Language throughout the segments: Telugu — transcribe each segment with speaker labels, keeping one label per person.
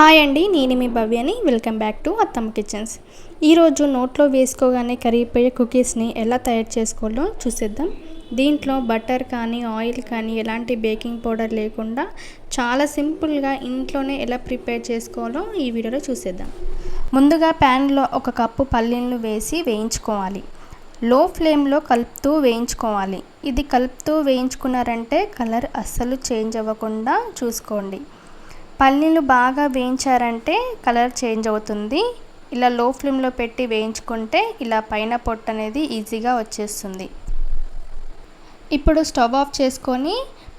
Speaker 1: హాయ్ అండి నేను మీ భవ్యని. Welcome back to Attamma kitchens. ఈరోజు నోట్లో వేసుకోగానే కరిగిపోయే కుకీస్ని ఎలా తయారు చేసుకోవాలో చూసేద్దాం. దీంట్లో బటర్ కానీ ఆయిల్ కానీ ఎలాంటి బేకింగ్ పౌడర్ లేకుండా చాలా సింపుల్గా ఇంట్లోనే ఎలా ప్రిపేర్ చేసుకోవాలో ఈ వీడియోలో చూసేద్దాం. ముందుగా ప్యాన్లో ఒక కప్పు పల్లీలను వేసి వేయించుకోవాలి. లో ఫ్లేమ్లో కలుపుతూ వేయించుకోవాలి. ఇది కలుపుతూ వేయించుకున్నారంటే కలర్ అస్సలు చేంజ్ అవ్వకుండా చూసుకోండి. పల్లీలు బాగా వేయించారంటే కలర్ చేంజ్ అవుతుంది. ఇలా లో ఫ్లేమ్లో పెట్టి వేయించుకుంటే ఇలా పైన పొట్టు అనేది ఈజీగా వచ్చేస్తుంది. ఇప్పుడు స్టవ్ ఆఫ్ చేసుకొని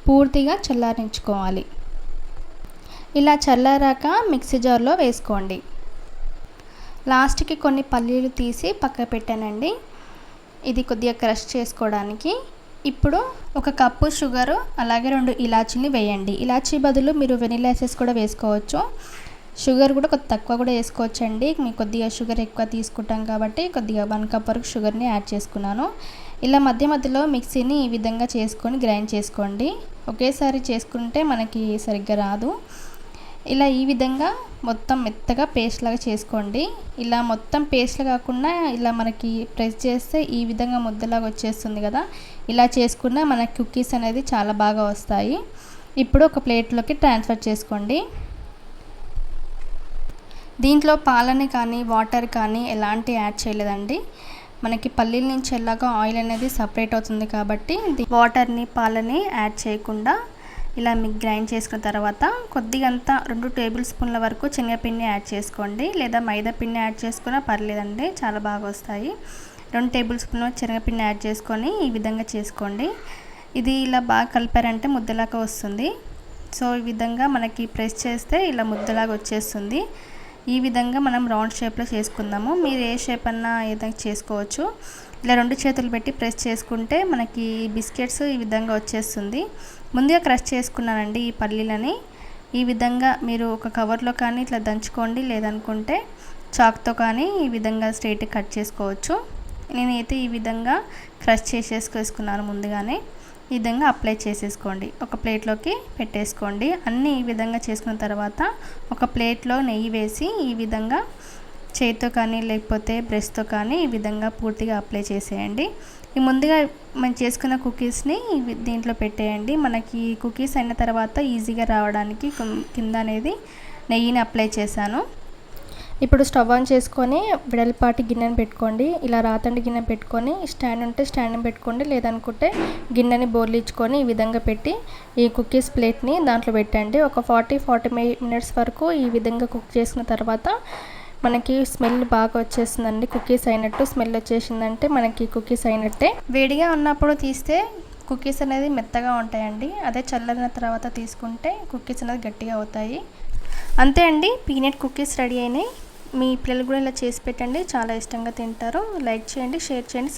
Speaker 1: పూర్తిగా చల్లారించుకోవాలి. ఇలా చల్లారాక మిక్సీ జార్లో వేసుకోండి. లాస్ట్కి కొన్ని పల్లీలు తీసి పక్క పెట్టానండి. ఇది కొద్దిగా క్రష్ చేసుకోవడానికి. ఇప్పుడు ఒక కప్పు షుగరు అలాగే రెండు ఇలాచీని వేయండి. ఇలాచీ బదులు మీరు వెనిలా ఎసెస్ కూడా వేసుకోవచ్చు. షుగర్ కూడా కొద్ది తక్కువ కూడా వేసుకోవచ్చండి. మీకు కొద్దిగా షుగర్ ఎక్కువ తీసుకుంటాం కాబట్టి కొద్దిగా వన్ కప్ వరకు షుగర్ని యాడ్ చేసుకున్నాను. ఇలా మధ్య మధ్యలో మిక్సీని ఈ విధంగా చేసుకొని గ్రైండ్ చేసుకోండి. ఒకేసారి చేసుకుంటే మనకి సరిగ్గా రాదు. ఇలా ఈ విధంగా మొత్తం మెత్తగా పేస్ట్ లాగా చేసుకోండి. ఇలా మొత్తం పేస్ట్లు కాకుండా ఇలా మనకి ప్రెస్ చేస్తే ఈ విధంగా ముద్దలాగా వచ్చేస్తుంది కదా. ఇలా చేసుకున్న మన కుక్కీస్ అనేది చాలా బాగా వస్తాయి. ఇప్పుడు ఒక ప్లేట్లోకి ట్రాన్స్ఫర్ చేసుకోండి. దీంట్లో పాలని కానీ వాటర్ కానీ ఎలాంటి యాడ్ చేయలేదండి. మనకి పల్లీల నుంచి ఎలాగో ఆయిల్ అనేది సపరేట్ అవుతుంది కాబట్టి వాటర్ని పాలని యాడ్ చేయకుండా ఇలా మీకు గ్రైండ్ చేసుకున్న తర్వాత కొద్దిగంతా రెండు టేబుల్ స్పూన్ల వరకు శనగపిండి యాడ్ చేసుకోండి. లేదా మైదా పిండి యాడ్ చేసుకున్నా పర్లేదండి చాలా బాగా వస్తాయి. రెండు టేబుల్ స్పూన్ల శనగపిండి యాడ్ చేసుకొని ఈ విధంగా చేసుకోండి. ఇది ఇలా బాగా కలిపారంటే ముద్దలాగా వస్తుంది. సో ఈ విధంగా మనకి ప్రెస్ చేస్తే ఇలా ముద్దలాగా వచ్చేస్తుంది. ఈ విధంగా మనం రౌండ్ షేప్లో చేసుకుందాము. మీరు ఏ షేప్ అన్నా ఏదైనా చేసుకోవచ్చు. ఇలా రెండు చేతులు పెట్టి ప్రెస్ చేసుకుంటే మనకి బిస్కెట్స్ ఈ విధంగా వచ్చేస్తుంది. ముందుగా క్రష్ చేసుకున్నానండి ఈ పల్లీలని. ఈ విధంగా మీరు ఒక కవర్లో కానీ ఇట్లా దంచుకోండి. లేదనుకుంటే చాక్తో కానీ ఈ విధంగా స్ట్రైట్ కట్ చేసుకోవచ్చు. నేనైతే ఈ విధంగా క్రష్ చేసేసుకేసుకున్నాను ముందుగానే. ఈ విధంగా అప్లై చేసేసుకోండి. ఒక ప్లేట్లోకి పెట్టేసుకోండి. అన్నీ ఈ విధంగా చేసుకున్న తర్వాత ఒక ప్లేట్లో నెయ్యి వేసి ఈ విధంగా చేతితో కానీ లేకపోతే బ్రష్తో కానీ ఈ విధంగా పూర్తిగా అప్లై చేసేయండి. ఈ ముందుగా మనం చేసుకున్న కుకీస్ని దీంట్లో పెట్టేయండి. మనకి కుకీస్ అయిన తర్వాత ఈజీగా రావడానికి కింద అనేది నెయ్యిని అప్లై చేశాను. ఇప్పుడు స్టవ్ ఆన్ చేసుకొని వెడల్పాటి గిన్నెని పెట్టుకోండి. ఇలా రాతండి గిన్నె పెట్టుకొని స్టాండ్ ఉంటే స్టాండ్ని పెట్టుకోండి. లేదనుకుంటే గిన్నెని బోర్లించుకొని ఈ విధంగా పెట్టి ఈ కుకీస్ ప్లేట్ని దాంట్లో పెట్టండి. ఒక ఫార్టీ ఫార్టీ మినిట్స్ వరకు ఈ విధంగా కుక్ చేసిన తర్వాత మనకి స్మెల్ బాగా వచ్చేసిందండి కుకీస్ అయినట్టు స్మెల్ వచ్చేసిందంటే మనకి కుకీస్ అయినట్టే. వేడిగా ఉన్నప్పుడు తీస్తే కుకీస్ అనేది మెత్తగా ఉంటాయండి. అదే చల్లని తర్వాత తీసుకుంటే కుకీస్ అనేది గట్టిగా అవుతాయి. అంతే అండి. పీనట్ కుకీస్ రెడీ అయినాయి. మీ పిల్లలు కూడా ఇలా చేసి పెట్టండి. చాలా ఇష్టంగా తింటారు. లైక్ చేయండి షేర్ చేయండి